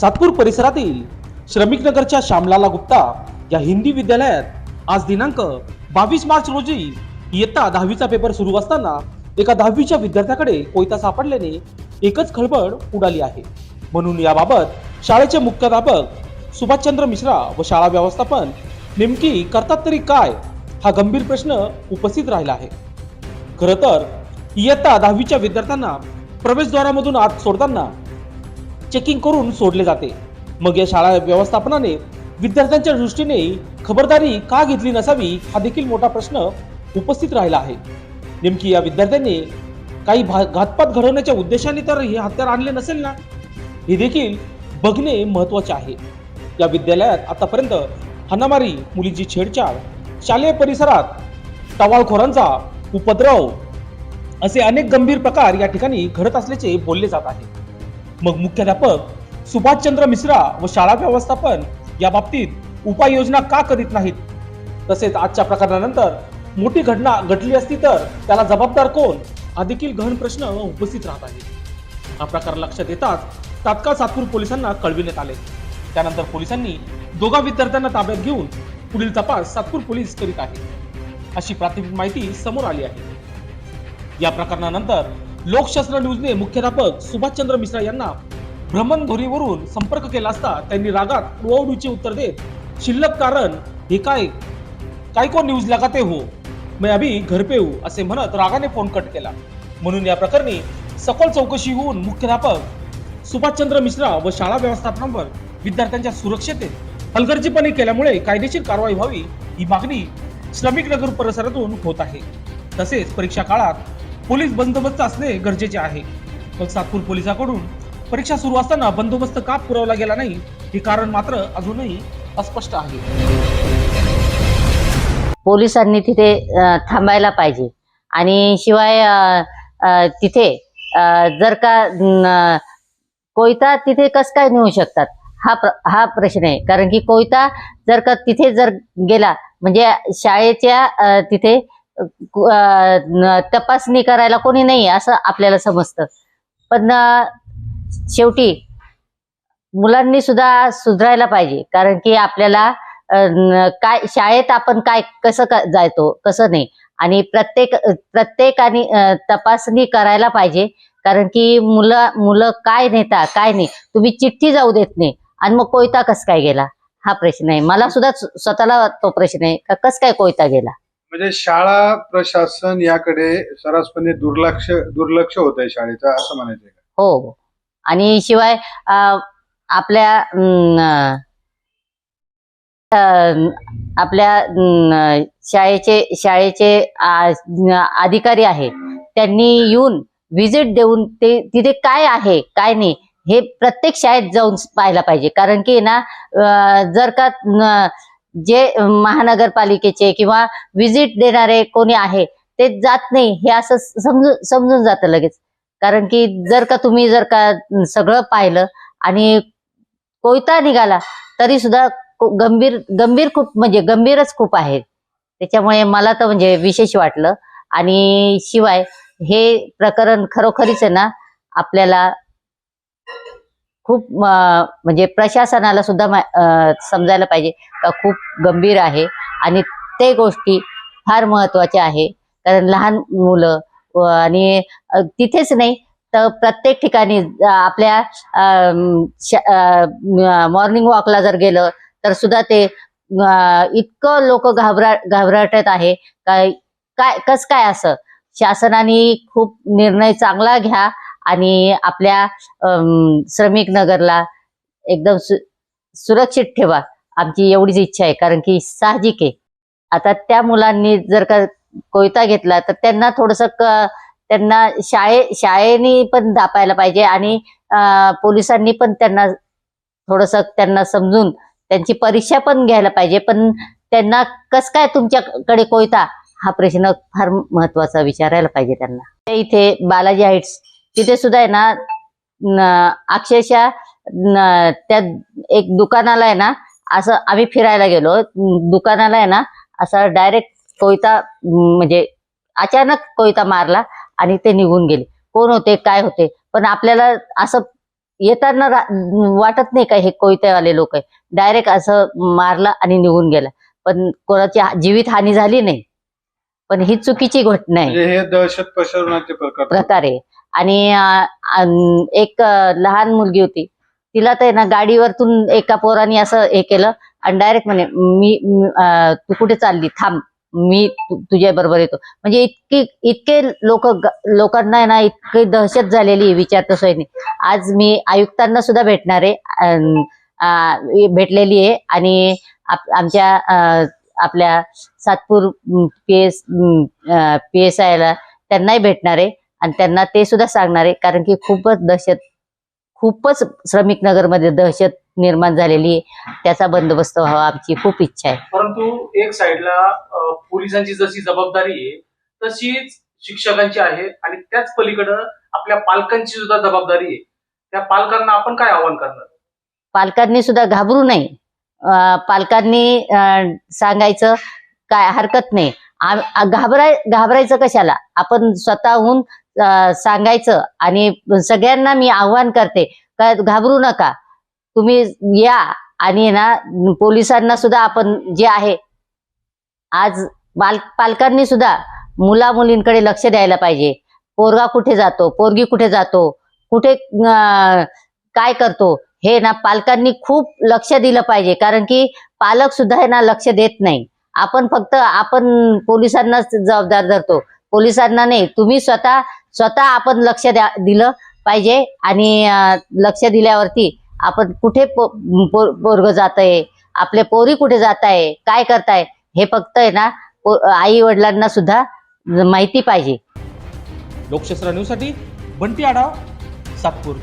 सातपूर परिसरातील श्रमिक नगरच्या श्यामलाला गुप्ता या हिंदी विद्यालयात आज दिनांक बावीस मार्च रोजी इयत्ता दहावीचा पेपर सुरू असताना एका दहावीच्या विद्यार्थ्याकडे कोयता सापडल्याने एकच खळबळ उडाली आहे. म्हणून याबाबत शाळेचे मुख्याध्यापक सुभाषचंद्र मिश्रा व शाळा व्यवस्थापन नेमकी करतात तरी काय हा गंभीर प्रश्न उपस्थित राहिला आहे. खरं तर इयत्ता दहावीच्या विद्यार्थ्यांना प्रवेशद्वारामधून आत सोडताना चेकिंग करून सोडले जाते. मग या शाळा व्यवस्थापनाने विद्यार्थ्यांच्या दृष्टीने खबरदारी का घेतली नसावी हा देखील मोठा प्रश्न उपस्थित राहिला आहे. नेमकी या विद्यार्थ्यांनी काही भा- घातपात घडवण्याच्या उद्देशाने तर हे हत्यार आणले नसेल ना? हे देखील बघणे महत्त्वाचे आहे. या विद्यालयात आतापर्यंत हाणामारी मुलीची छेडछाड शालेय परिसरात टवाळखोरांचा उपद्रव असे अनेक गंभीर प्रकार या ठिकाणी घडत असल्याचे बोलले जात आहे. मग मुख्याध्यापक सुभाषचंद्र मिश्रा व शाळा व्यवस्थापन या बाबतीत उपाययोजना का करीत नाहीत? तसेच आजच्या प्रकरणानंतर मोठी घटना घडली असती तर त्याला जबाबदार कोण? हा देखील गहन प्रश्न उपस्थित राहत आहे हा प्रकार लक्षात येताच तात्काळ सातपूर पोलिसांना कळविण्यात आले. त्यानंतर पोलिसांनी दोघा विद्यार्थ्यांना ताब्यात घेऊन पुढील तपास सातपूर पोलीस करीत आहेत. अशी प्राथमिक माहिती समोर आली आहे. या प्रकरणानंतर लोकशास्त्र न्यूजने मुख्याध्यापक सुभाषचंद्र मिश्रा यांना भ्रमणध्वनीवरून संपर्क केला असता त्यांनी रागात उडीचे उत्तर देत शिल्लक कारण हे काय? काय को न्यूज लगाते हो? मैं अभी घर पे हूँ असे म्हणत रागाने फोन कट केला. म्हणून या प्रकरणी सखोल चौकशी होऊन मुख्याध्यापक सुभाषचंद्र मिश्रा व शाळा व्यवस्थापनावर विद्यार्थ्यांच्या सुरक्षेत हलगर्जीपणे केल्यामुळे कायदेशीर कारवाई व्हावी ही मागणी श्रमिक नगर परिसरातून होत आहे. तसेच परीक्षा काळात पोलीस बंदोबस्त असणे गरजेचे आहे. मग सातपूर पोलिसांकडून परीक्षा सुरू असताना बंदोबस्त का पुरवला गेला नाही हे कारण मात्र अजूनही अस्पष्ट आहे. पोलिसांनी तिथे थांबायला पाहिजे. आणि शिवाय तिथे जर का कोयता तिथे कस काय नेऊ शकतात? हा प्र, हा प्रश्न आहे. कारण की कोयता जर का तिथे जर गेला म्हणजे शाळेच्या तिथे तपासणी करायला कोणी नाही असं आपल्याला समजतं. पण शेवटी मुलांनी सुद्धा सुधारायला पाहिजे कारण की आपल्याला काय शाळेत आपण काय कसं क- जायतो कसं नाही. आणि प्रत्येक प्रत्येकाने तपासणी करायला पाहिजे कारण की मुलं मुलं काय नेता काय नाही. तुम्ही चिठ्ठी जाऊ देत नाही. आणि मग कोयता कस काय गेला? हा प्रश्न आहे. मला सुद्धा स्वतःला तो प्रश्न आहे का कस काय कोयता गेला? म्हणजे शाळा प्रशासन याकडे सर्रासपणे दुर्लक्ष दुर्लक्ष होत आहे शाळेचं असं म्हणायचं आहे का? हो, हो. आणि शिवाय आपल्या अं, अं, आपल्या अं, शाळेचे शाळेचे आ- अधिकारी आहे त्यांनी येऊन व्हिजिट देऊन ते तिथे काय आहे काय नाही हे प्रत्येक शाळेत जाऊन पाहायला पाहिजे कारण की ना अं, जर का न- जे महानगरपालिकेचे किंवा व्हिजिट देणारे कोणी आहे ते जात नाही हे असं समजून समजून जातं लगेच. कारण की जर का तुम्ही जर का सगळं पाहिलं आणि कोयता निघाला तरी सुद्धा गंभीर गंभीर खूप म्हणजे गंभीरच खूप आहे. त्याच्यामुळे मला तर म्हणजे विशेष वाटलं. आणि शिवाय हे प्रकरण खरोखरीच आहे ना आपल्याला खूप म्हणजे प्रशासनाला सुद्धा समजायला पाहिजे का खूप गंभीर आहे. आणि ते गोष्टी फार महत्त्वाच्या आहे. कारण लहान मुलं आणि तिथेच नाही तर प्रत्येक ठिकाणी आपल्या मॉर्निंग वॉकला जर गेलं तर सुद्धा ते इतकं लोक घाबरा घाबरटत आहे काय काय कस काय असं? शासनाने खूप निर्णय चांगला घ्या आणि आपल्या श्रमिक नगरला एकदम सु, सुरक्षित ठेवा. आमची एवढीच इच्छा आहे कारण की साहजिक आहे. आता त्या मुलांनी जर का कोयता घेतला तर त्यांना थोडस त्यांना शाळे शाळेनी पण दापायला पाहिजे आणि पोलिसांनी पण त्यांना थोडस त्यांना समजून त्यांची परीक्षा पण घ्यायला पाहिजे. पण त्यांना कस काय तुमच्याकडे कोयता? हा प्रश्न फार महत्त्वाचा विचारायला पाहिजे त्यांना. इथे बालाजी हाईट्स तिथे सुद्धा आहे ना अक्षरशः त्या एक दुकानाला आहे ना असं आम्ही फिरायला गेलो. दुकानाला आहे ना असं डायरेक्ट कोयता म्हणजे अचानक कोयता मारला आणि ते निघून गेले. कोण होते काय होते? पण आपल्याला असं येताना वाटत नाही का हे कोयतेवाले लोक आहे. डायरेक्ट असं मारलं आणि निघून गेला. पण कोणाची हा- जीवितहानी झाली नाही. पण ही चुकीची घटना आहे. म्हणजे हे दहशत पसरवण्याचे प्रकार. प्रकार आहे. आणि एक लहान मुलगी होती. तिला तर आहे ना गाडीवरतून एका पोराने असं हे केलं आणि डायरेक्ट म्हणे मी तू कुठे चालली? थांब. मी तुझ्या बरोबर येतो. म्हणजे इतकी इतके लोक लोकांना आहे ना इतकी दहशत झालेली आहे विचारता नाही आज मी आयुक्तांना सुद्धा भेटणार आहे. भेटलेली आहे. आणि आप- आमच्या आपल्या Satpur P S P S आयला त्यांनाही भेटणार आहे. आणि त्यांना ते सुद्धा सांगणार आहे कारण की खूपच दहशत खूपच श्रमिक नगरमध्ये दहशत निर्माण झालेली आहे. त्याचा बंदोबस्त व्हावा आमची खूप इच्छा आहे. परंतु एक साईडला पोलिसांची जशी जबाबदारी आहे तशीच शिक्षकांची आहे आणि त्याच पलीकडं आपल्या पालकांची सुद्धा जबाबदारी आहे. त्या पालकांना आपण काय आवाहन करणार? पालकांनी सुद्धा घाबरू नये. पालकांनी सांगायचं काय हरकत नाही. घाबराय घाबरायचं कशाला? आपण स्वतःहून सांगायचं आणि सगळ्यांना मी आव्हान करते. का घाबरू नका. तुम्ही या आणि ना पोलिसांना सुद्धा आपण जे आहे आज बाल पालकांनी सुद्धा मुला मुलींकडे लक्ष द्यायला पाहिजे. पोरगा कुठे जातो? पोरगी कुठे जातो? कुठे काय करतो? हे ना पालकांनी खूप लक्ष दिलं पाहिजे. कारण की पालक सुद्धा हे ना लक्ष देत नाही. आपण फक्त आपण पोलिसांनाच जबाबदार धरतो. पोलिसांना नाही तुम्ही स्वतः स्वतः आपण लक्ष द्या दिलं पाहिजे आणि लक्ष दिल्यावरती आपण कुठे पोरग जात आहे आपले पोरी कुठे जात आहे काय करताय हे फक्त आहे ना आई वडिलांना सुद्धा माहिती पाहिजे. लोकशास्त्र न्यूजसाठी बंटी आढाव सातपूर.